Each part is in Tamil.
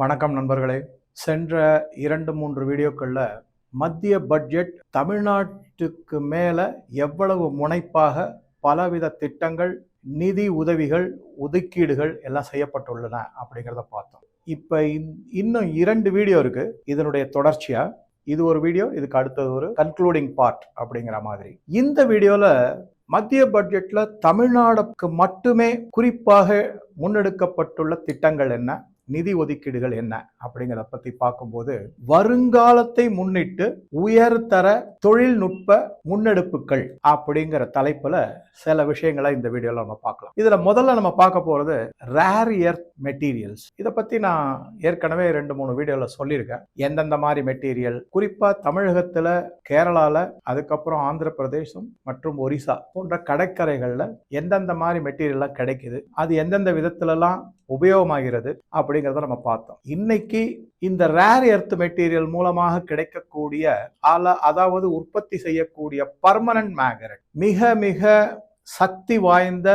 வணக்கம் நண்பர்களே. சென்ற இரண்டு மூன்று வீடியோக்களில் மத்திய பட்ஜெட் தமிழ்நாட்டுக்கு மேலே எவ்வளவு முனைப்பாக பலவித திட்டங்கள் நிதி உதவிகள் ஒதுக்கீடுகள் எல்லாம் செய்யப்பட்டுள்ளன அப்படிங்கிறத பார்த்தோம். இப்போ இன்னும் இரண்டு வீடியோ இருக்கு. இதனுடைய தொடர்ச்சியாக இது ஒரு வீடியோ இதுக்கு அடுத்தது ஒரு கன்க்ளூடிங் பார்ட் அப்படிங்கிற மாதிரி. இந்த வீடியோவில் மத்திய பட்ஜெட்டில் தமிழ்நாடுக்கு மட்டுமே குறிப்பாக முன்னெடுக்கப்பட்டுள்ள திட்டங்கள் என்ன? நிதி ஒதுக்கீடுகள் என்ன அப்படிங்கிறத பத்தி பார்க்கும்போது வருங்காலத்தை முன்னிட்டு உயர்தர தொழில்நுட்ப முன்னெடுப்புகள் அப்படிங்கிற தலைப்புல சில விஷயங்களை இந்த வீடியோல நம்ம பார்க்கலாம். இதுல முதல்ல நம்ம பார்க்க போறது ரேர் எர்த் மெட்டீரியல்ஸ் இதை பத்தி நான் ஏற்கனவே ரெண்டு மூணு வீடியோல சொல்லியிருக்கேன். எந்தெந்த மாதிரி மெட்டீரியல் குறிப்பா தமிழகத்துல கேரளால அதுக்கப்புறம் ஆந்திர பிரதேசம் மற்றும் ஒரிசா போன்ற கடற்கரைகள்ல எந்தெந்த மாதிரி மெட்டீரியல்லாம் கிடைக்குது? அது எந்தெந்த விதத்துலலாம் உபயோகமாகிறது அப்படிங்கிறத நம்ம பார்த்தோம். இன்னைக்கு இந்த ரேர் எர்த் மெட்டீரியல் மூலமாக கிடைக்கக்கூடிய அல அதாவது உற்பத்தி செய்யக்கூடிய பர்மனன்ட் மேக்னட் மிக மிக சக்தி வாய்ந்த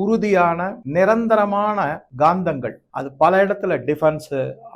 உறுதியான நிரந்தரமான காந்தங்கள். அது பல இடத்துல டிஃபென்ஸ்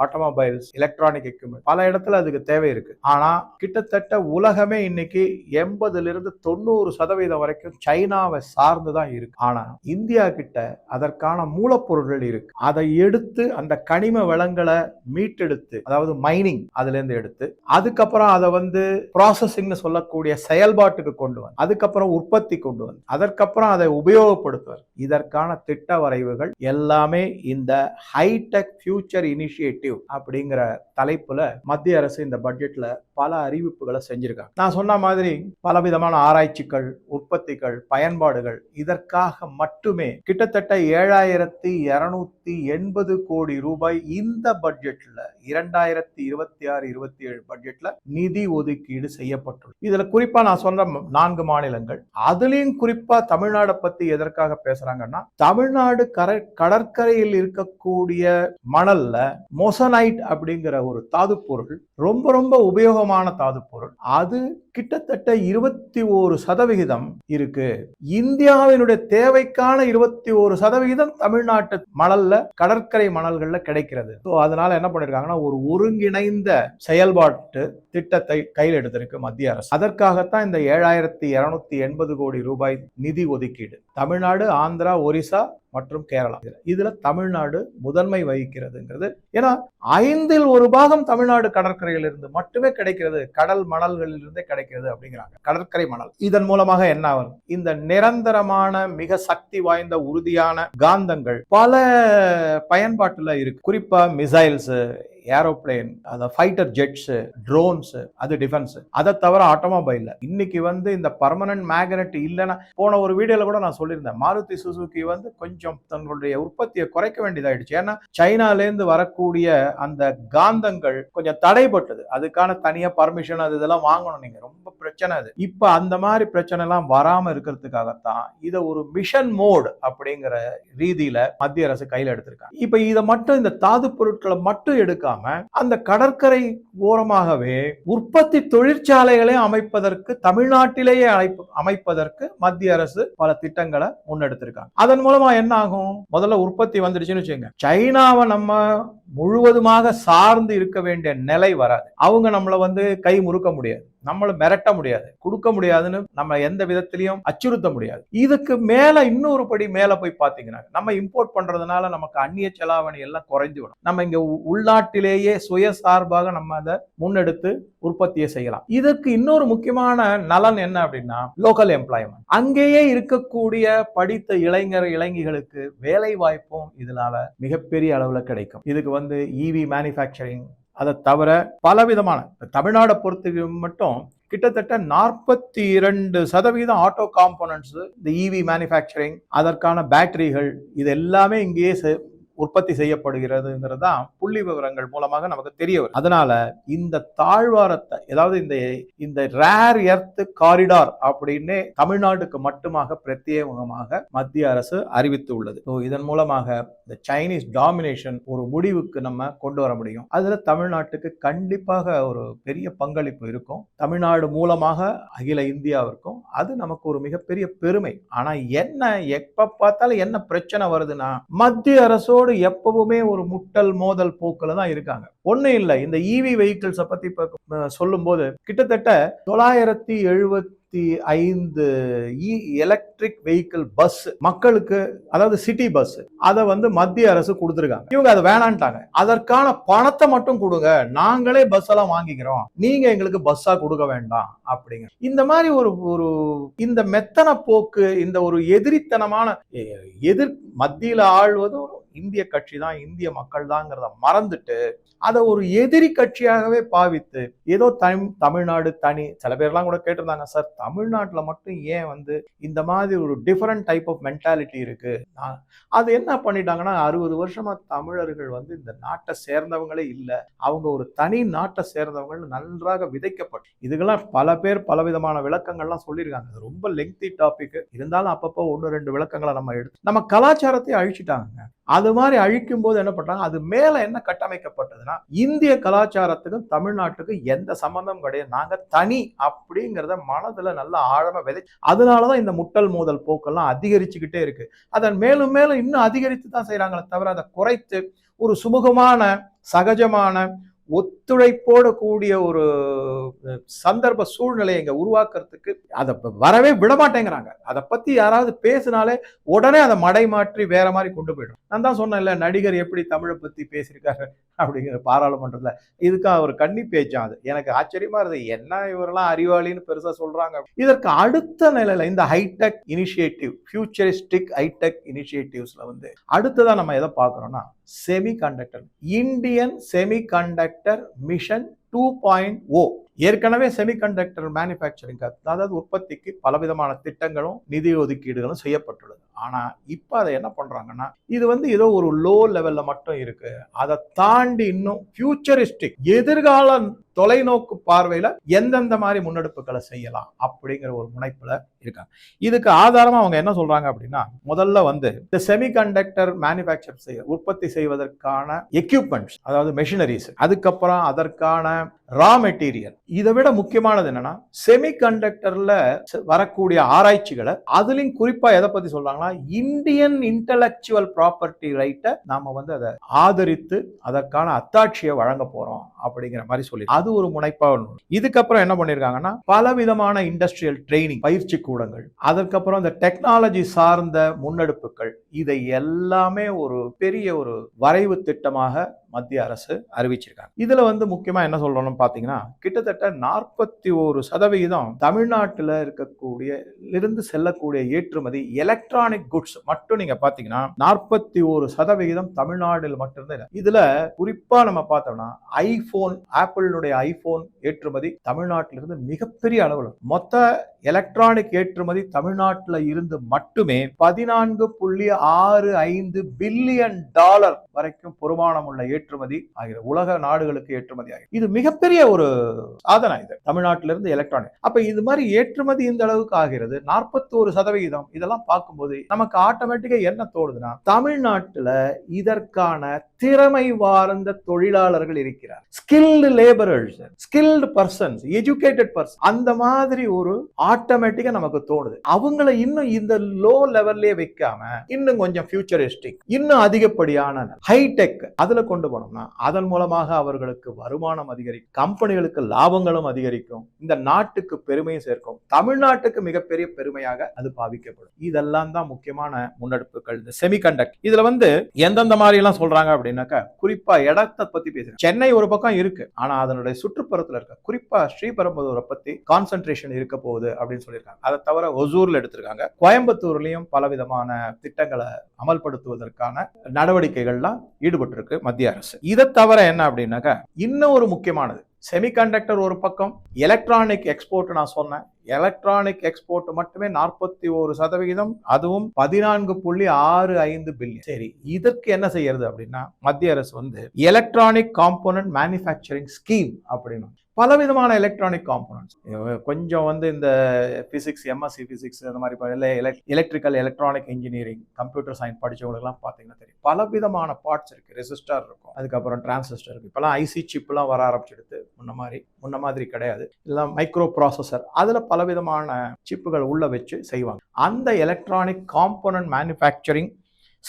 ஆட்டோமொபைல்ஸ் எலக்ட்ரானிக் எக்யூப்மெண்ட் பல இடத்துல அதுக்கு தேவை இருக்கு. ஆனா கிட்டத்தட்ட உலகமே இன்னைக்கு எண்பதுல இருந்து தொண்ணூறு சதவீதம் வரைக்கும் சைனாவை சார்ந்து தான் இருக்கு. ஆனா இந்தியா கிட்ட அதற்கான மூலப்பொருட்கள் இருக்கு. அதை எடுத்து அந்த கனிம வளங்களை மீட்டெடுத்து அதாவது மைனிங் அதுல இருந்து எடுத்து அதுக்கப்புறம் அதை வந்து ப்ராசஸிங்னு சொல்லக்கூடிய செயல்பாட்டுக்கு கொண்டு வந்து அதுக்கப்புறம் உற்பத்தி கொண்டு வந்து அதற்கப்புறம் அதை உபயோகப்படுத்துவர். இதற்கான திட்ட வரைவுகள் எல்லாமே இந்த ஹைடெக் ஃபியூச்சர் இனிஷியேட்டிவ் அப்படிங்கிற தலைப்புல மத்திய அரசு இந்த பட்ஜெட்ல பல அறிவிப்புகளை செஞ்சிருக்காங்க. நான் சொன்ன மாதிரி பலவிதமான ஆராய்ச்சிகள் உற்பத்திகள் பயன்பாடுகள் இதற்காக மட்டுமே கிட்டத்தட்ட ஏழாயிரத்தி இருநூத்தி எண்பது கோடி ரூபாய் இந்த பட்ஜெட்ல இரண்டாயிரத்தி இருபத்தி ஆறு இருபத்தி ஏழு பட்ஜெட்ல நிதி ஒதுக்கீடு செய்யப்பட்டுள்ளது. இதுல குறிப்பா நான் சொன்ன நான்கு மாநிலங்கள். அதுலயும் குறிப்பா தமிழ் தமிழ்நாடை பத்தி எதற்காக பேசுறாங்கன்னா தமிழ்நாடு கரை கடற்கரையில் இருக்கக்கூடிய மணல்ல மொசனைட் அப்படிங்கிற ஒரு தாது பொருள் ரொம்ப ரொம்ப உபயோகமான தாது பொருள் அது கிட்டத்தட்ட இருபத்தி ஒரு சதவிகிதம் இருக்கு. இந்தியாவினுடைய தேவைக்கான இருபத்தி ஒரு சதவிகிதம் தமிழ்நாட்டு மணல்ல கடற்கரை மணல்கள்ல கிடைக்கிறது. ஸோ அதனால என்ன பண்ணிருக்காங்கன்னா ஒரு ஒருங்கிணைந்த செயல்பாட்டு திட்டத்தை கையில் எடுத்திருக்கு மத்திய அரசு. அதற்காகத்தான் இந்த ஏழாயிரத்தி இருநூத்தி எண்பது கோடி ரூபாய் நிதி ஒதுக்கீடு. தமிழ்நாடு ஆந்திரா ஒரிசா மற்றும் கேரளா. இதுல தமிழ்நாடு முதன்மை வகிக்கிறதுங்கிறது. ஏன்னா ஐந்தில் ஒரு பாகம் தமிழ்நாடு கடற்கரையில் இருந்து மட்டுமே கிடைக்கிறது கடல் மணல்களில் இருந்தே கிடைக்கிறது அப்படிங்கிறாங்க. கடற்கரை மணல். இதன் மூலமாக என்ன ஆகும்? இந்த நிரந்தரமான மிக சக்தி வாய்ந்த உறுதியான காந்தங்கள் பல பயன்பாட்டுல இருக்கு. குறிப்பா மிசைல்ஸ் ஏரோப்ளேன் அதை ஃபைட்டர் ஜெட்ஸ் ட்ரோன்ஸ் அது டிஃபென்ஸ் அதை தவிர ஆட்டோமொபைல் இன்னைக்கு வந்து இந்த பர்மனன்ட் மேக்னெட் இல்லைன்னா போன ஒரு வீடியோல கூட நான் சொல்லியிருந்தேன். மாருதி சுசுகி வந்து கொஞ்சம் கொஞ்சம் தங்களுடைய உற்பத்தியை குறைக்க வேண்டியதாயிடுச்சு. ஏன்னா சைனாலேருந்து வரக்கூடிய அந்த காந்தங்கள் கொஞ்சம் தடைப்பட்டது அதுக்கான தனியா பர்மிஷன் அது இதெல்லாம் வாங்கணும் நீங்க. ரொம்ப பிரச்சனை அது. இப்போ அந்த மாதிரி பிரச்சனை எல்லாம் வராம இருக்கிறதுக்காகத்தான் இதை ஒரு மிஷன் மோட் அப்படிங்கிற ரீதியில மத்திய அரசு கையில் எடுத்திருக்காங்க. இப்போ இதை மட்டும் இந்த தாது பொருட்களை மட்டும் எடுக்காம அந்த கடற்கரை ஓரமாகவே உற்பத்தி தொழிற்சாலைகளை அமைப்பதற்கு தமிழ்நாட்டிலேயே அமைப்பதற்கு மத்திய அரசு பல திட்டங்களை முன்னெடுத்திருக்காங்க. அதன் மூலமா என்ன ஆகும்? முதல்ல உற்பத்தி வந்துடுச்சுன்னு வச்சுங்க சைனாவை நம்ம முழுவதுமாக சார்ந்து இருக்க வேண்டிய நிலை வராது. அவங்க நம்மளை வந்து கை முறுக்க முடியாது. நம்மளை மிரட்ட முடியாது. கொடுக்க முடியாதுன்னு நம்ம எந்த விதத்திலையும் அச்சுறுத்த முடியாது. இதுக்கு மேல இன்னொரு படி மேல போய் பாத்தீங்கன்னா நம்ம இம்போர்ட் பண்றதுனால நமக்கு அந்நிய செலாவணி எல்லாம் குறைஞ்சு விடும். நம்ம இங்க உள்நாட்டிலேயே சுயசார்பாக நம்ம அதை முன்னெடுத்து உற்பத்தியை செய்யலாம். இதுக்கு இன்னொரு முக்கியமான நலன் என்ன அப்படின்னா லோக்கல் எம்ப்ளாய்மெண்ட் அங்கேயே இருக்கக்கூடிய படித்த இளைஞர் இளைஞர்களுக்கு வேலை வாய்ப்பும் இதனால மிகப்பெரிய அளவுல கிடைக்கும். இதுக்கு வந்து இவி மேனுஃபேக்சரிங் அதை தவிர பலவிதமான தமிழ்நாடை பொறுத்து மட்டும் கிட்டத்தட்ட நாற்பத்தி இரண்டு சதவீதம் ஆட்டோ காம்போனன்ட்ஸ் இந்த இவி மேனுஃபேக்சரிங் அதற்கான பேட்டரிகள் இது எல்லாமே இங்கேயே உற்பத்தி செய்யப்படுகிறதுங்கிறது தான் புள்ளி விவரங்கள் மூலமாக நமக்கு தெரிய வரும் அதனால இந்த தாழ்வாரத்தை ஏதாவது இந்த இந்த ரேர் எர்த் காரிடார் அப்படின்னு தமிழ்நாட்டுக்கு மட்டுமாக பிரத்யேகமாக மத்திய அரசு அறிவித்து உள்ளது. ஸோ இதன் மூலமாக இந்த சைனீஸ் டாமினேஷன் ஒரு முடிவுக்கு நம்ம கொண்டு வர முடியும். அதுல தமிழ்நாட்டுக்கு கண்டிப்பாக ஒரு பெரிய பங்களிப்பு இருக்கும். தமிழ்நாடு மூலமாக அகில இந்தியாவிற்கும் அது நமக்கு ஒரு மிகப்பெரிய பெருமை. ஆனா என்ன எப்ப பார்த்தாலும் என்ன பிரச்சனை வருதுன்னா மத்திய அரசோடு எல்லாரும் எப்பவுமே ஒரு முட்டல் மோதல் போக்கில் தான் இருக்காங்க. ஒன்றும் இல்லை. இந்த இவி வெஹிக்கிள்ஸை பத்தி இப்போ சொல்லும்போது கிட்டத்தட்ட தொள்ளாயிரத்தி எழுபத்தி ஐந்து இ எலக்ட்ரிக் வெஹிக்கிள் பஸ் மக்களுக்கு அதாவது சிட்டி பஸ் அதை வந்து மத்திய அரசு கொடுத்துருக்காங்க. இவங்க அதை வேணான்ட்டாங்க. அதற்கான பணத்தை மட்டும் கொடுங்க. நாங்களே பஸ் எல்லாம் வாங்கிக்கிறோம். நீங்க எங்களுக்கு பஸ்ஸா கொடுக்க வேண்டாம். அப்படிங்க. இந்த மாதிரி ஒரு ஒரு இந்த மெத்தன போக்கு இந்த ஒரு எதிரித்தனமான எதிர் மத்தியில ஆள்வதும் இந்திய கட்சி தான் இந்திய மக்கள் தாங்கிறத மறந்துட்டு அதை ஒரு எதிரி கட்சியாகவே பாவித்து ஏதோ தமிழ் தமிழ்நாடு தனி சில பேர்லாம் கூட கேட்டிருந்தாங்க சார் தமிழ்நாட்டில் மட்டும் ஏன் வந்து இந்த மாதிரி ஒரு டிஃபரெண்ட் டைப் ஆஃப் மென்டாலிட்டி இருக்கு? நான் அது என்ன பண்ணிட்டாங்கன்னா அறுபது வருஷமா தமிழர்கள் வந்து இந்த நாட்டை சேர்ந்தவங்களே இல்லை. அவங்க ஒரு தனி நாட்டை சேர்ந்தவங்க நன்றாக விதைக்கப்பட்டு இதுக்கெல்லாம் பல பேர் பலவிதமான விளக்கங்கள்லாம் சொல்லியிருக்காங்க. அது ரொம்ப லெங்தி டாபிக் இருந்தாலும் அப்பப்போ ஒன்று ரெண்டு விளக்கங்களை நம்ம எடுத்து நம்ம கலாச்சாரத்தை அழிச்சிட்டாங்க அது மாதிரி அழிக்கும் போது என்ன பண்றாங்க? அது மேல என்ன கட்டமைக்கப்பட்டதுன்னா இந்திய கலாச்சாரத்துக்கும் தமிழ்நாட்டுக்கும் எந்த சம்பந்தம் கிடையாது. நாங்க தனி அப்படிங்கிறத மனதுல நல்ல ஆழமா விதை அதனாலதான் இந்த முட்டல் மோதல் போக்கெல்லாம் அதிகரிச்சுக்கிட்டே இருக்கு. அதன் மேலும் மேலும் இன்னும் அதிகரித்து தான் செய்கிறாங்களே தவிர அதை குறைத்து ஒரு சுமூகமான சகஜமான ஒத்துழைப்போட கூடிய ஒரு சந்தர்ப்ப சூழ்நிலையை இங்கே உருவாக்குறதுக்கு அதை வரவே விட மாட்டேங்கிறாங்க அதை பற்றி யாராவது பேசினாலே உடனே அதை மடை மாற்றி வேற மாதிரி கொண்டு போயிடும். நான் தான் சொன்னேன்ல நடிகர் எப்படி தமிழை பற்றி பேசியிருக்காரு அப்படிங்கிற பாராளுமன்றத்தில். இதுக்கு அவர் கன்னி பேச்சான் அது. எனக்கு ஆச்சரியமா இருந்தது. என்ன இவரெல்லாம் அறிவாளின்னு பெருசாக சொல்கிறாங்க இதற்கு அடுத்த நிலையில் இந்த ஹைடெக் இனிஷியேட்டிவ் ஃபியூச்சரிஸ்டிக் ஹைடெக் இனிஷியேட்டிவ்ஸில் வந்து அடுத்ததாக நம்ம எதை பார்க்குறோம்னா सेमीकंडक्टर इंडियन सेमीकंडक्टर मिशन 2.0 ஏற்கனவே செமிகண்டக்டர் மேனுஃபேக்சரிங் அதாவது உற்பத்திக்கு பலவிதமான திட்டங்களும் நிதி ஒதுக்கீடுகளும் செய்யப்பட்டுள்ளது. ஆனால் இப்போ அதை என்ன பண்ணுறாங்கன்னா இது வந்து ஏதோ ஒரு லோ லெவலில் மட்டும் இருக்கு. அதை தாண்டி இன்னும் ஃபியூச்சரிஸ்டிக் எதிர்கால தொலைநோக்கு பார்வையில் எந்தெந்த மாதிரி முன்னெடுப்புகளை செய்யலாம் அப்படிங்கிற ஒரு முனைப்பில் இருக்காங்க. இதுக்கு ஆதாரமாக அவங்க என்ன சொல்கிறாங்க அப்படின்னா முதல்ல வந்து இந்த செமிகண்டக்டர் மேனுஃபேக்சர் செய்ய உற்பத்தி செய்வதற்கான எக்யூப்மெண்ட்ஸ் அதாவது மெஷினரிஸ் அதுக்கப்புறம் அதற்கான ரா மெட்டீரியல் இதை விட முக்கியமானது என்னன்னா செமிகண்டக்டர்ல வரக்கூடிய ஆராய்ச்சிகளை அதுலயும் குறிப்பா எதை பத்தி சொல்றாங்கன்னா இந்தியன் இன்டலெக்சுவல் ப்ராப்பர்ட்டி ரைட்டை நாம வந்து அதை ஆதரித்து அதற்கான அத்தாட்சியை வழங்க போறோம் அப்படிங்கிற மாதிரி சொல்லி அது ஒரு முனைப்பா இதுக்கப்புறம் என்ன பண்ணிருக்காங்கன்னா பலவிதமான இண்டஸ்ட்ரியல் ட்ரைனிங் பயிற்சி கூடங்கள் அதற்கப்புறம் இந்த டெக்னாலஜி சார்ந்த முன்னெடுப்புகள் இதை எல்லாமே ஒரு பெரிய ஒரு வரைவு திட்டமாக மத்திய அரசு அறிவிச்சிருக்காங்க இதுல வந்து முக்கியமா என்ன சொல்றோம்னு பாத்தீங்கன்னா கிட்டத்தட்ட நாற்பத்தி ஒரு சதவிகிதம் தமிழ்நாட்டில் இருக்கக்கூடிய இருந்து செல்லக்கூடிய ஏற்றுமதி எலக்ட்ரானிக் குட்ஸ் மட்டும் நீங்க பாத்தீங்கன்னா நாற்பத்தி ஒரு சதவிகிதம் தமிழ்நாட்டில் மட்டும்தான் இருக்கு. இதுல குறிப்பா நம்ம பார்த்தோம்னா ஐபோன் ஆப்பிளினுடைய ஐபோன் ஏற்றுமதி தமிழ்நாட்டிலிருந்து மிகப்பெரிய அளவில் மொத்த எலக்ட்ரானிக் ஏற்றுமதி தமிழ்நாட்டில் இருந்து மட்டுமே பதினான்கு புள்ளி ஆறு ஐந்து பில்லியன் டாலர் வரைக்கும் பொறுமானம் உள்ள ஏற்றுமதி ஆகிறது உலக நாடுகளுக்கு ஏற்றுமதி ஆகிறது இது மிகப்பெரிய ஒரு சாதனை இது. தமிழ்நாட்டிலிருந்து எலக்ட்ரானிக் அப்ப இது மாதிரி ஏற்றுமதி இந்த அளவுக்கு ஆகிறது. நாற்பத்தி ஒரு சதவிகிதம். இதெல்லாம் பார்க்கும்போது நமக்கு ஆட்டோமேட்டிக்கா என்ன தோணுதுன்னா தமிழ்நாட்டுல இதற்கான திறமை வார்ந்த தொழிலாளர்கள் இருக்கிறார். Skilled labourers skilled persons educated person அந்த மாதிரி ஒரு ஆட்டோமேட்டிக்கா நமக்கு தோணுது. அவங்கள இன்னும் இந்த லோ லெவல்லே வைக்காம இன்னும் கொஞ்சம் ஃபியூச்சரிஸ்டிக் இன்னும் அதிகப்படியான ஹைடெக் அதுல கொண்டு போனோம்னா அதன் மூலமாக அவர்களுக்கு வருமானம் அதிகரிக்கும் கம்பெனிகளுக்கு லாபங்களும் அதிகரிக்கும் இந்த நாட்டுக்கு பெருமையும் சேர்க்கும் தமிழ்நாட்டுக்கு மிகப்பெரிய பெருமையாக அது பாவிக்கப்படும். இதெல்லாம் தான் முக்கியமான முன்னெடுப்புகள். இந்த செமிகண்டக்ட் இதுல வந்து எந்தெந்த மாதிரி எல்லாம் சொல்றாங்க அப்படின்னாக்கா குறிப்பா இடத்தை பத்தி பேசுறேன். சென்னை ஒரு பக்கம் இருக்கு ஆனா அதனுடைய சுற்றுப்புறத்துல இருக்க குறிப்பா ஸ்ரீபெரும்புதூரை பத்தி கான்சென்ட்ரேஷன் இருக்க போகுது அப்படின்னு சொல்லியிருக்காங்க. அதை தவிர ஒசூர்ல எடுத்திருக்காங்க. கோயம்புத்தூர்லயும் பல விதமான திட்டங்களை அமல்படுத்துவதற்கான நடவடிக்கைகள்லாம் ஈடுபட்டிருக்கு மத்திய அரசு. இதை தவிர என்ன அப்படின்னாக்கா இன்னும் ஒரு முக்கியமானது. செமிகண்டக்டர் ஒரு பக்கம் எலக்ட்ரானிக் எக்ஸ்போர்ட் நான் சொன்னேன். எலக்ட்ரானிக் எக்ஸ்போர்ட் மட்டுமே நாற்பத்தி ஒரு சதவிகிதம் அதுவும் பதினான்கு புள்ளி ஆறு ஐந்து பில்லியன் சரி இதற்கு என்ன செய்யறது அப்படின்னா மத்திய அரசு வந்து எலக்ட்ரானிக் காம்போனன்ட் மேனுஃபேக்சரிங் ஸ்கீம் அப்படின்னு பலவிதமான எலக்ட்ரானிக் காம்போனன்ட்ஸ் கொஞ்சம் வந்து இந்த பிசிக்ஸ் எம்எஸ்சி பிசிக்ஸ் அந்த மாதிரி இல்லை electrical electronic engineering computer science படித்தவங்களுக்குலாம் பார்த்தீங்கன்னா தெரியும். பலவிதமான பார்ட்ஸ் இருக்குது ரெசிஸ்டர் இருக்கும். அதுக்கப்புறம் டிரான்சிஸ்டர் இருக்குது இப்போலாம் ஐசி சிப்லாம் வர ஆரம்பிச்சிடுது முன்ன மாதிரி முன்ன மாதிரி கிடையாது. எல்லாம் மைக்ரோ ப்ராசஸர் அதில் பலவிதமான சிப்புகள் உள்ள வச்சு செய்வாங்க. அந்த எலக்ட்ரானிக் காம்போனன்ட் மேனுஃபேக்சரிங்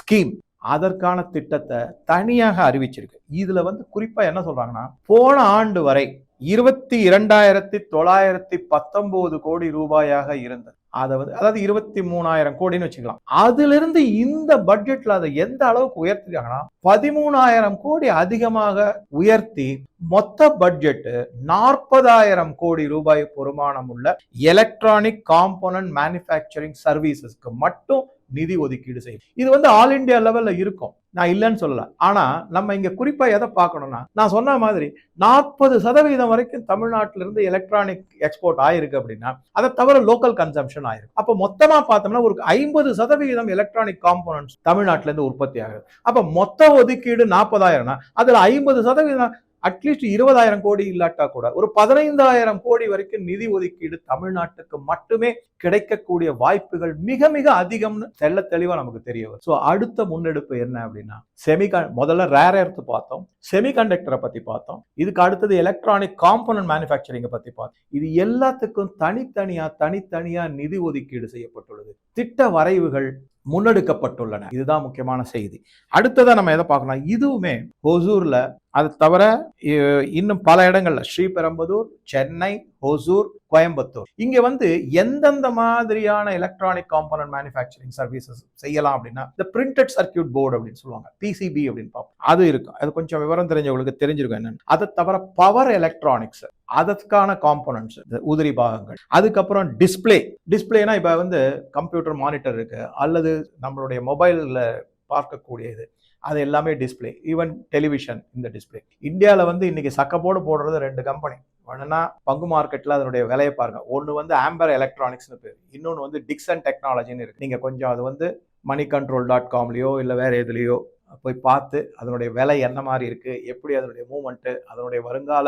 ஸ்கீம் அதற்கான திட்டத்தை தனியாக அறிவிச்சிருக்கு. இதில் வந்து குறிப்பாக என்ன சொல்கிறாங்கன்னா போன ஆண்டு வரை இருபத்தி இரண்டாயிரத்தி தொள்ளாயிரத்தி பத்தொன்பது கோடி ரூபாயாக இருந்தது. அதை வந்து அதாவது இருபத்தி மூணாயிரம் கோடின்னு வச்சுக்கலாம். அதுல இருந்து இந்த பட்ஜெட்ல அதை எந்த அளவுக்கு உயர்த்திருக்காங்கன்னா பதிமூணாயிரம் கோடி அதிகமாக உயர்த்தி மொத்த பட்ஜெட் நாற்பதாயிரம் கோடி ரூபாய் பொறுமானம் உள்ள எலக்ட்ரானிக் காம்போனன்ட் மேனுஃபேக்சரிங் சர்வீசஸ்க்கு மட்டும் நிதி ஒதுக்கீடு செய்யும். இது வந்து ஆல் இந்தியா லெவல்ல இருக்கும். நான் இல்லைன்னு சொல்லல. ஆனா நம்ம இங்க குறிப்பா எதை பார்க்கணும்னா நான் சொன்ன மாதிரி நாற்பது சதவீதம் வரைக்கும் தமிழ்நாட்டில இருந்து எலக்ட்ரானிக் எக்ஸ்போர்ட் ஆயிருக்கு அப்படின்னா அதை தவிர லோக்கல் கன்சம்ஷன் ஆயிருக்கு. அப்போ மொத்தமா பார்த்தோம்னா ஒரு ஐம்பது சதவீதம் எலக்ட்ரானிக் காம்போனன்ட்ஸ் தமிழ்நாட்டில இருந்து உற்பத்தி ஆகுது. அப்ப மொத்த ஒதுக்கீடு நாற்பதாயிரம்னா அதுல ஐம்பது சதவீதம் அட்லீஸ்ட் இருபதாயிரம் கோடி இல்லாட்டா கூட ஒரு பதினைந்தாயிரம் கோடி வரைக்கும் நிதி ஒதுக்கீடு தமிழ்நாட்டுக்கு மட்டுமே கிடைக்கக்கூடிய வாய்ப்புகள் மிக மிக அதிகம்னு தெல்ல தெளிவா நமக்கு தெரிய வரும் ஸோ அடுத்த முன்னெடுப்பு என்ன அப்படின்னா செமிக முதல்ல ரேர் எடுத்து பார்த்தோம். செமிகண்டக்டரை பத்தி பார்த்தோம். இதுக்கு அடுத்தது எலக்ட்ரானிக் காம்பனன்ட் மேனுஃபேக்சரிங்கை பத்தி பார்த்தோம். இது எல்லாத்துக்கும் தனித்தனியா தனித்தனியா நிதி ஒதுக்கீடு செய்யப்பட்டுள்ளது. திட்ட வரைவுகள் முன்னெடுக்கப்பட்டுள்ளன. இதுதான் முக்கியமான செய்தி. அடுத்ததான் நம்ம எதை பார்க்கலாம் இதுவுமே ஒசூர்ல அது தவிர இ- இன்னும் பல இடங்கள்ல. ஸ்ரீபெரும்புதூர் சென்னை ஹொசூர் கோயம்புத்தூர். இங்க வந்து எந்தெந்த மாதிரியான எலக்ட்ரானிக் காம்பனன்ட் மேனுஃபேக்சரிங் சர்வீசஸ் செய்யலாம் அப்படின்னா இந்த பிரிண்டட் சர்க்கியூட் போர்டு அப்படின்னு சொல்லுவாங்க. பிசிபி அப்படின்னு பார்ப்போம். அது இருக்கும். அது கொஞ்சம் விவரம் தெரிஞ்சவங்களுக்கு தெரிஞ்சிருக்கும் என்னன்னு. அதை தவிர பவர் எலக்ட்ரானிக்ஸ் அதற்கான காம்போனன்ட்ஸ் உதிரி பாகங்கள். அதுக்கப்புறம் டிஸ்ப்ளே டிஸ்பிளேனா இப்போ வந்து கம்ப்யூட்டர் மானிட்டர் இருக்கு. அல்லது நம்மளுடைய மொபைலில் பார்க்கக்கூடிய இது அது எல்லாமே டிஸ்ப்ளே ஈவன் டெலிவிஷன் இந்த டிஸ்ப்ளே இந்தியாவில் வந்து இன்னைக்கு சக்கப்போடு போடுறது ரெண்டு கம்பெனி ஒன்றுனா பங்கு மார்க்கெட்டில் அதனுடைய விலையை பாருங்கள் ஒன்று வந்து ஆம்பர் எலக்ட்ரானிக்ஸ்னு பேர். இன்னொன்று வந்து டிக்சன் டெக்னாலஜின்னு இருக்குது நீங்கள் கொஞ்சம் அது வந்து மணி கண்ட்ரோல் டாட் காம்லேயோ இல்லை வேறு எதுலேயோ போய் பார்த்து அதனுடைய விலை என்ன மாதிரி இருக்குது எப்படி அதனுடைய மூமெண்ட்டு அதனுடைய வருங்கால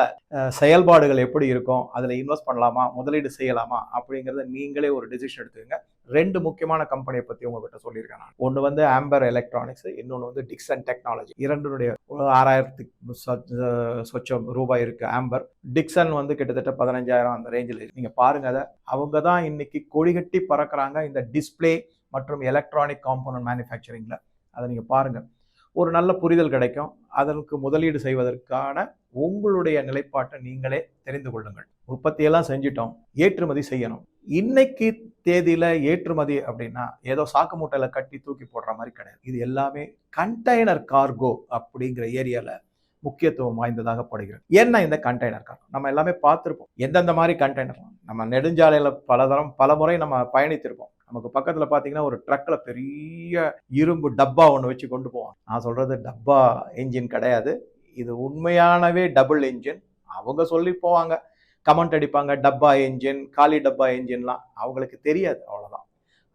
செயல்பாடுகள் எப்படி இருக்கும் அதில் இன்வெஸ்ட் பண்ணலாமா முதலீடு செய்யலாமா அப்படிங்கிறத நீங்களே ஒரு டிசிஷன் எடுத்துக்கங்க. ரெண்டு முக்கியமான கம்பெனியை பற்றி உங்ககிட்ட சொல்லியிருக்கேன் நான். ஒன்று வந்து ஆம்பர் எலக்ட்ரானிக்ஸ் இன்னொன்று வந்து டிக்சன் டெக்னாலஜி இரண்டுடைய ஒரு ஆறாயிரத்தி சொச்சம் ரூபாய் இருக்குது ஆம்பர் டிக்சன் வந்து கிட்டத்தட்ட பதினஞ்சாயிரம் அந்த ரேஞ்சில் நீங்கள் பாருங்க அதை. அவங்க தான் இன்னைக்கு கொடிகட்டி பறக்கிறாங்க இந்த டிஸ்ப்ளே மற்றும் எலக்ட்ரானிக் காம்போனன்ட் மேனுஃபேக்சரிங்கில் அதை நீங்கள் பாருங்கள் ஒரு நல்ல புரிதல் கிடைக்கும். அதற்கு முதலீடு செய்வதற்கான உங்களுடைய நிலைப்பாட்டை நீங்களே தெரிந்து கொள்ளுங்கள். உற்பத்தியெல்லாம் செஞ்சிட்டோம். ஏற்றுமதி செய்யணும். இன்னைக்கு தேதியில ஏற்றுமதி அப்படின்னா ஏதோ சாக்கு மூட்டையில கட்டி தூக்கி போடுற மாதிரி கிடையாது. இது எல்லாமே கண்டெய்னர் கார்கோ அப்படிங்கிற ஏரியால முக்கியத்துவம் வாய்ந்ததாக படுகிறது. என்ன இந்த கண்டெய்னர் கார்கோ நம்ம எல்லாமே பார்த்துருப்போம். எந்தெந்த மாதிரி கண்டெய்னர் நம்ம நெடுஞ்சாலையில பலதரம் பல முறை நம்ம பயணித்திருப்போம். நமக்கு பக்கத்தில் பார்த்தீங்கன்னா ஒரு ட்ரக்கில் பெரிய இரும்பு டப்பா ஒன்று வச்சு கொண்டு போவாங்க. நான் சொல்கிறது டப்பா என்ஜின் கிடையாது. இது உண்மையானவே டபுள் என்ஜின். அவங்க சொல்லி போவாங்க. கமெண்ட் அடிப்பாங்க டப்பா என்ஜின் காலி டப்பா என்ஜின்லாம். அவங்களுக்கு தெரியாது அவ்வளோதான்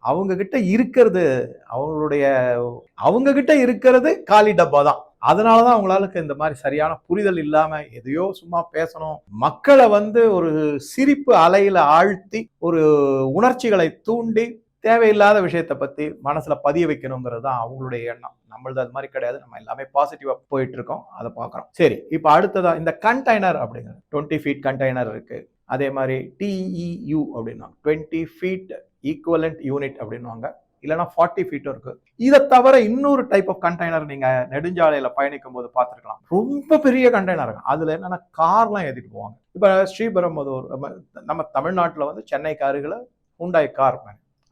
அவங்கக்கிட்ட இருக்கிறது அவங்களுடைய அவங்கக்கிட்ட இருக்கிறது காலி டப்பா தான் அதனாலதான் அவங்களால இந்த மாதிரி சரியான புரிதல் இல்லாமல் எதையோ சும்மா பேசணும். மக்களை வந்து ஒரு சிரிப்பு அலையில் ஆழ்த்தி ஒரு உணர்ச்சிகளை தூண்டி தேவையில்லாத விஷயத்தை பற்றி மனசில் பதிய வைக்கணுங்கிறது தான் அவங்களுடைய எண்ணம். நம்மளது அது மாதிரி கிடையாது. நம்ம எல்லாமே பாசிட்டிவாக போயிட்டு இருக்கோம். அதை பார்க்குறோம். சரி இப்போ அடுத்ததாக இந்த கண்டெய்னர் அப்படிங்கிறது டுவெண்ட்டி ஃபீட் கண்டெய்னர் இருக்குது அதே மாதிரி டிஇயு அப்படின்னா டுவெண்ட்டி ஃபீட் ஈக்குவலண்ட் யூனிட் அப்படின்வாங்க இல்லைன்னா ஃபார்ட்டி ஃபீட்டும் இருக்கு. இதை தவிர இன்னொரு டைப் ஆஃப் கண்டெய்னர் நீங்க நெடுஞ்சாலையில பயணிக்கும் போது பார்த்துருக்கலாம். ரொம்ப பெரிய கண்டெய்னர் இருக்கும் அதுல என்னன்னா கார்லாம் ஏத்திட்டு போவாங்க. இப்ப ஸ்ரீபெரும்புதூர் நம்ம தமிழ்நாட்டில் தமிழ்நாட்டுல வந்து சென்னை காருகளை ஹுண்டாய் கார்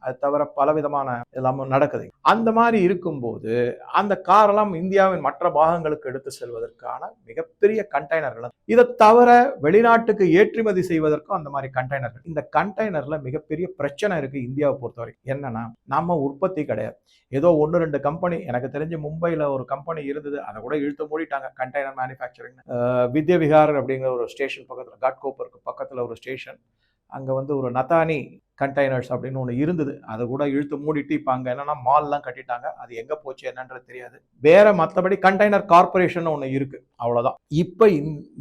அது தவிர பலவிதமான எல்லாமும் நடக்குது. அந்த மாதிரி இருக்கும்போது அந்த காரெல்லாம் இந்தியாவின் மற்ற பாகங்களுக்கு எடுத்து செல்வதற்கான மிகப்பெரிய கண்டெய்னர்கள் இதை தவிர வெளிநாட்டுக்கு ஏற்றுமதி செய்வதற்கும் அந்த மாதிரி கண்டெய்னர்கள் இந்த கண்டெய்னர்ல மிகப்பெரிய பிரச்சனை இருக்கு இந்தியாவை பொறுத்தவரைக்கும் என்னன்னா நம்ம உற்பத்தி கிடையாது. ஏதோ ஒன்று ரெண்டு கம்பெனி எனக்கு தெரிஞ்சு மும்பையில் ஒரு கம்பெனி இருந்தது அதை கூட இழுத்து மூடிட்டாங்க. கண்டெய்னர் மேனுஃபேக்சரிங் வித்யவிகார் அப்படிங்கிற ஒரு ஸ்டேஷன் பக்கத்தில் காட்கோப்பருக்கு பக்கத்தில் ஒரு ஸ்டேஷன் அங்கே வந்து ஒரு நத்தானி கண்டெய்னர்ஸ் அப்படின்னு ஒன்று இருந்தது. அதை கூட இழுத்து மூடிட்டு இப்போ அங்கே என்னென்னா மால்லாம் கட்டிட்டாங்க. அது எங்கே போச்சு என்னன்றது தெரியாது. வேற மற்றபடி கண்டெய்னர் கார்பரேஷன் ஒன்று இருக்கு. அவ்வளோதான் இப்போ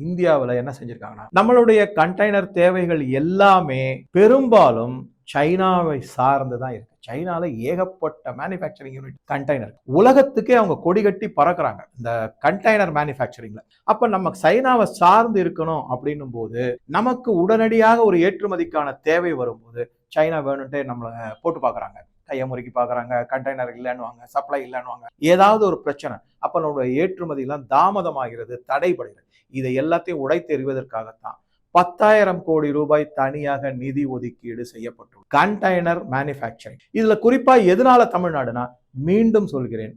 இந்தியாவில் என்ன செஞ்சிருக்காங்கன்னா நம்மளுடைய கண்டெய்னர் தேவைகள் எல்லாமே பெரும்பாலும் சைனாவை சார்ந்து தான் இருக்கு. சைனால ஏகப்பட்ட மேனுஃபேக்சரிங் யூனிட் கண்டெய்னர் உலகத்துக்கே அவங்க கொடி கட்டி பறக்குறாங்க இந்த கண்டெய்னர் மேனுஃபேக்சரிங்ல அப்ப நம்ம சைனாவை சார்ந்து இருக்கணும் அப்படின்னும் போது நமக்கு உடனடியாக ஒரு ஏற்றுமதிக்கான தேவை வரும்போது சைனா வேணும்ட்டே நம்மளை போட்டு பார்க்குறாங்க கையை முறுக்கி பார்க்குறாங்க கண்டெய்னர் இல்லைன்னுவாங்க சப்ளை இல்லைன்னுவாங்க. ஏதாவது ஒரு பிரச்சனை. அப்போ நம்மளுடைய ஏற்றுமதியெல்லாம் தாமதமாகிறது தடைபடுகிறது. இதை எல்லாத்தையும் உடைத்தெறிவதற்காகத்தான் பத்தாயிரம் கோடி ரூபாய் தனியாக நிதி ஒதுக்கீடு செய்யப்பட்டுள்ளது. கண்டெய்னர் மேனுஃபேக்சரிங் இதுல குறிப்பா எதனால தமிழ்நாடுனா மீண்டும் சொல்கிறேன்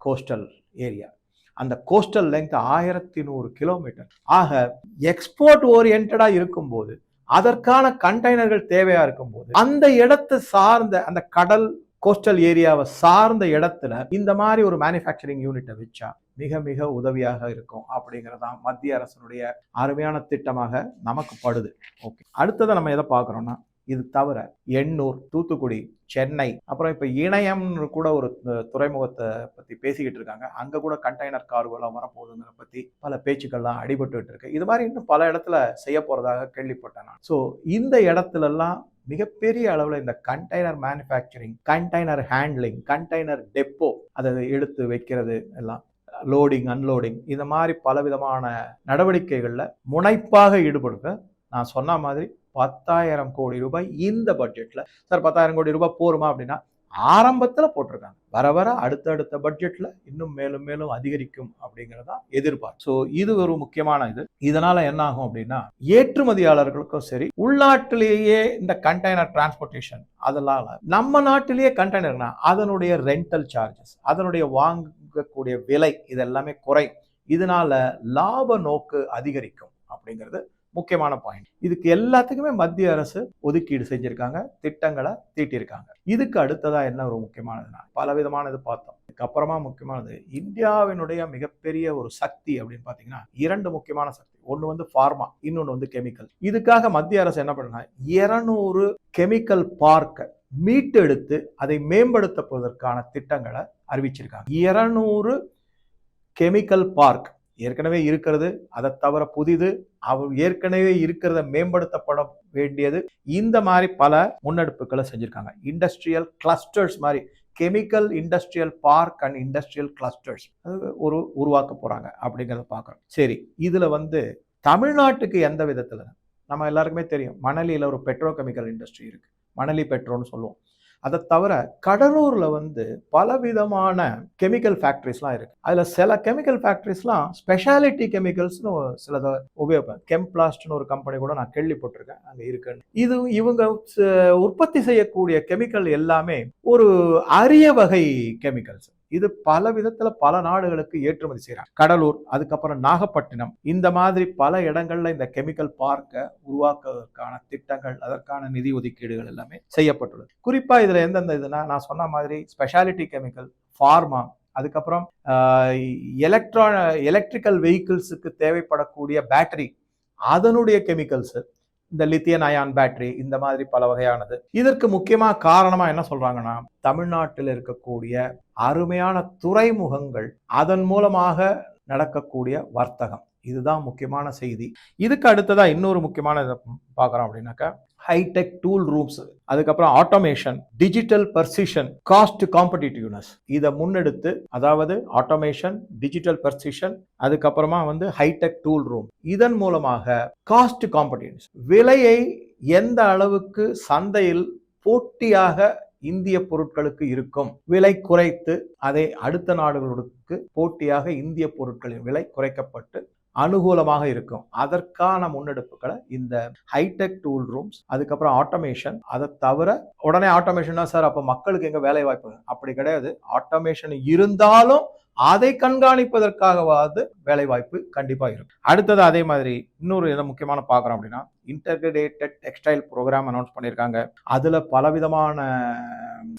கோஸ்டல் ஏரியா அந்த கோஸ்டல் லெங்க் ஆயிரத்தி நூறு கிலோமீட்டர் ஆக எக்ஸ்போர்ட் ஓரியன்டா இருக்கும்போது அதற்கான கண்டெய்னர்கள் தேவையா இருக்கும்போது அந்த இடத்தை சார்ந்த அந்த கடல் கோஸ்டல் ஏரியாவை சார்ந்த இடத்துல இந்த மாதிரி ஒரு மேனுஃபேக்சரிங் யூனிட்டை வச்சா மிக மிக உதவியாக இருக்கும் அப்படிங்கிறதான் மத்திய அரசனுடைய அருமையான திட்டமாக நமக்கு படுது. ஓகே அடுத்ததை நம்ம எதை பார்க்குறோம்னா இது தவிர எண்ணூர் தூத்துக்குடி சென்னை அப்புறம் இப்போ இணையம்னு கூட ஒரு துறைமுகத்தை பற்றி பேசிக்கிட்டு இருக்காங்க. அங்கே கூட கண்டெய்னர் கார்கோலாம் வரப்போகுதுங்கிற பற்றி பல பேச்சுக்கள்லாம் அடிபட்டுட்டு இருக்கு. இது மாதிரி இன்னும் பல இடத்துல செய்ய போகிறதாக கேள்விப்பட்டேன் நான். ஸோ இந்த இடத்துலலாம் மிகப்பெரிய அளவில் இந்த container manufacturing container handling container depot அதை எடுத்து வைக்கிறது எல்லாம் லோடிங் அன்லோடிங் இந்த மாதிரி பலவிதமான நடவடிக்கைகளில் முனைப்பாக ஈடுபடுங்க. நான் சொன்ன மாதிரி பத்தாயிரம் கோடி ரூபாய் இந்த பட்ஜெட்டில் சார் பத்தாயிரம் கோடி ரூபாய் போருமா அப்படின்னா ஆரம்பத்தில் போட்டிருக்காங்க. வர வர அடுத்தடுத்த பட்ஜெட்டில் இன்னும் மேலும் மேலும் அதிகரிக்கும் அப்படிங்கறதா எதிர்பார்ப்பு. ஸோ இது ஒரு முக்கியமான இது. இதனால் என்ன ஆகும் அப்படின்னா ஏற்றுமதியாளர்களுக்கும் சரி உள்நாட்டிலேயே இந்த கண்டெய்னர் டிரான்ஸ்போர்ட்டேஷன் அதெல்லாம் நம்ம நாட்டிலேயே கண்டெய்னர்னா அதனுடைய ரெண்டல் சார்ஜஸ் அதனுடைய இருக்கக்கூடிய விலை இது எல்லாமே குறையும். இதனால லாப நோக்கு அதிகரிக்கும் அப்படிங்கிறது முக்கியமான பாயிண்ட் இதுக்கு எல்லாத்துக்குமே மத்திய அரசு ஒதுக்கீடு செஞ்சிருக்காங்க திட்டங்களை தீட்டியிருக்காங்க இதுக்கு அடுத்ததா என்ன ஒரு முக்கியமானதுன்னா பல விதமானது பார்த்தோம். இதுக்கப்புறமா முக்கியமானது இந்தியாவினுடைய மிகப்பெரிய ஒரு சக்தி அப்படின்னு பார்த்தீங்கன்னா இரண்டு முக்கியமான சக்தி. ஒன்று வந்து ஃபார்மா இன்னொன்று வந்து கெமிக்கல் இதுக்காக மத்திய அரசு என்ன பண்ணுனா இருநூறு கெமிக்கல் பார்க்கை மீட்டெடுத்து அதை மேம்படுத்துவதற்கான திட்டங்களை அறிவிச்சிருக்காங்க. இருநூறு கெமிக்கல் பார்க் ஏற்கனவே இருக்கிறது. அதை தவிர புதிது அவ ஏற்கனவே இருக்கிறத மேம்படுத்தப்பட வேண்டியது. இந்த மாதிரி பல முன்னெடுப்புகளை செஞ்சுருக்காங்க. இண்டஸ்ட்ரியல் கிளஸ்டர்ஸ் மாதிரி chemical industrial park and industrial clusters அது ஒரு உருவாக்க போகிறாங்க அப்படிங்கிறத பார்க்குறோம். சரி இதில் வந்து தமிழ்நாட்டுக்கு எந்த விதத்தில்? நம்ம எல்லாருக்குமே தெரியும். மணலியில் ஒரு பெட்ரோ கெமிக்கல் இண்டஸ்ட்ரி இருக்குது மணலி பெட்ரோன்னு சொல்லுவோம். அதை தவிர கடலூரில் வந்து பலவிதமான கெமிக்கல் ஃபேக்ட்ரிஸ்லாம் இருக்கு. அதில் சில கெமிக்கல் ஃபேக்ட்ரிஸ்லாம் ஸ்பெஷாலிட்டி கெமிக்கல்ஸ்னு சிலதை உபயோகிப்பேன் கெம்ப்ளாஸ்ட்னு ஒரு கம்பெனி கூட நான் கேள்விப்பட்டிருக்கேன் அங்கே இருக்குன்னு. இது இவங்க ச- உற்பத்தி செய்யக்கூடிய கெமிக்கல் எல்லாமே ஒரு அரிய வகை கெமிக்கல்ஸ் இது பல விதத்துல பல நாடுகளுக்கு ஏற்றுமதி செய்யறாங்க கடலூர் அதுக்கப்புறம் நாகப்பட்டினம். இந்த மாதிரி பல இடங்கள்ல இந்த கெமிக்கல் பார்க்கை உருவாக்குவதற்கான திட்டங்கள் அதற்கான நிதி ஒதுக்கீடுகள் எல்லாமே செய்யப்பட்டுள்ளது. குறிப்பா இதுல எந்தெந்த இதுனா நான் சொன்ன மாதிரி ஸ்பெஷாலிட்டி கெமிக்கல் ஃபார்மா அதுக்கப்புறம் எலக்ட்ரா எலக்ட்ரிக்கல் வெஹிக்கிள்ஸுக்கு தேவைப்படக்கூடிய பேட்டரி அதனுடைய கெமிக்கல்ஸு இந்த லித்தியன் அயான் பேட்டரி இந்த மாதிரி பல வகையானது. இதற்கு முக்கியமாக காரணமாக என்ன சொல்கிறாங்கன்னா தமிழ்நாட்டில் இருக்கக்கூடிய அருமையான துறைமுகங்கள் அதன் மூலமாக நடக்கக்கூடிய வர்த்தகம். இதுதான் முக்கியமான செய்தி. இதுக்கு அடுத்ததாக இன்னொரு முக்கியமான இதை பார்க்குறோம் அப்படின்னாக்கா ஹைடெக் டூல் ரூம்ஸ் அதுக்கப்புறம் automation digital precision cost competitiveness இதை முன்னெடுத்து அதாவது ஆட்டோமேஷன் டிஜிட்டல் பர்சிஷன் அதுக்கப்புறமா வந்து ஹைடெக் டூல் ரூம் இதன் மூலமாக காஸ்ட் காம்படிட்டிவ்னஸ் விலையை எந்த அளவுக்கு சந்தையில் போட்டியாக இந்திய பொருட்களுக்கு இருக்கும்? விலை குறைத்து அதை அடுத்த நாடுகளுக்கு போட்டியாக இந்திய பொருட்களின் விலை குறைக்கப்பட்டு அனுகூலமாக இருக்கும். அதற்கான முன்னெடுப்புகளை இந்த ஹைடெக் டூல் ரூம்ஸ் அதுக்கப்புறம் ஆட்டோமேஷன் அதை தவிர உடனே ஆட்டோமேஷன் தான் சார் அப்போ மக்களுக்கு எங்கே வேலை வாய்ப்பு? அப்படி கிடையாது. ஆட்டோமேஷன் இருந்தாலும் அதை கண்காணிப்பதற்காகவாவது வேலை வாய்ப்பு கண்டிப்பாக இருக்கும். அடுத்தது அதே மாதிரி இன்னொரு என்ன முக்கியமான பார்க்குறோம் அப்படின்னா இன்டர்கிரேட்டட் டெக்ஸ்டைல் ப்ரோக்ராம் அனௌன்ஸ் பண்ணியிருக்காங்க. அதில் பலவிதமான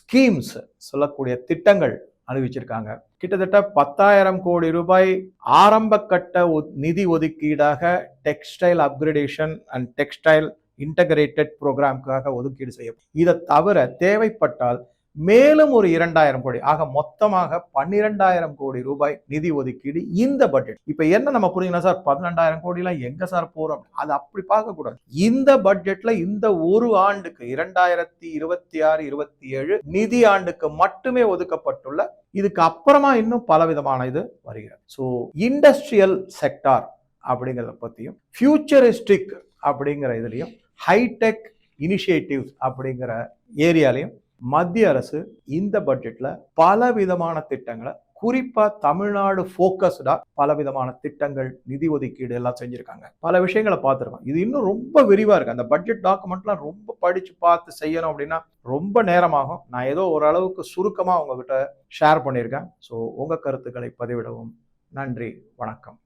ஸ்கீம்ஸ் சொல்லக்கூடிய திட்டங்கள் அறிவிச்சிருக்காங்க கிட்டத்தட்ட பத்தாயிரம் கோடி ரூபாய் ஆரம்ப கட்ட ஒ- நிதி ஒதுக்கீடாக textile upgradation and textile integrated ப்ரோக்ராம்க்காக ஒதுக்கீடு செய்யப்படும். இதை தவிர தேவைப்பட்டால் மேலும் ஒரு இரண்டாயிரம் கோடி. ஆக மொத்தமாக பன்னிரெண்டாயிரம் கோடி ரூபாய் நிதி ஒதுக்கீடு இந்த பட்ஜெட் இப்ப என்ன நம்ம புரியுங்கன்னா சார்? பன்னெண்டாயிரம் கோடிலாம் எங்க சார் போறோம்? அது அப்படி பார்க்க கூடாது இந்த பட்ஜெட்ல இந்த ஒரு ஆண்டுக்கு இரண்டாயிரத்தி இருபத்தி ஆறு இருபத்தி ஏழு நிதி ஆண்டுக்கு மட்டுமே ஒதுக்கப்பட்டுள்ள இதுக்கு அப்புறமா இன்னும் பலவிதமான இது வருகிறது. ஸோ இண்டஸ்ட்ரியல் செக்டார் அப்படிங்கிறத பத்தியும் ஃபியூச்சரிஸ்டிக் அப்படிங்கிற இதுலையும் ஹைடெக் இனிஷியேட்டிவ்ஸ் அப்படிங்கிற ஏரியாலையும் மத்திய அரசு இந்த பட்ஜெட்ல பல விதமான திட்டங்களை குறிப்பா தமிழ்நாடு போக்கஸ்டா பல விதமான திட்டங்கள் நிதி ஒதுக்கீடு எல்லாம் செஞ்சிருக்காங்க. பல விஷயங்களை பார்த்துருக்கோம். இது இன்னும் ரொம்ப விரிவா இருக்கு. அந்த பட்ஜெட் டாக்குமெண்ட்லாம் ரொம்ப படிச்சு பார்த்து செய்யணும் அப்படின்னா ரொம்ப நேரமாகும். நான் ஏதோ ஓரளவுக்கு சுருக்கமா உங்ககிட்ட ஷேர் பண்ணியிருக்கேன். ஸோ உங்க கருத்துக்களை பதிவிடவும். நன்றி. வணக்கம்.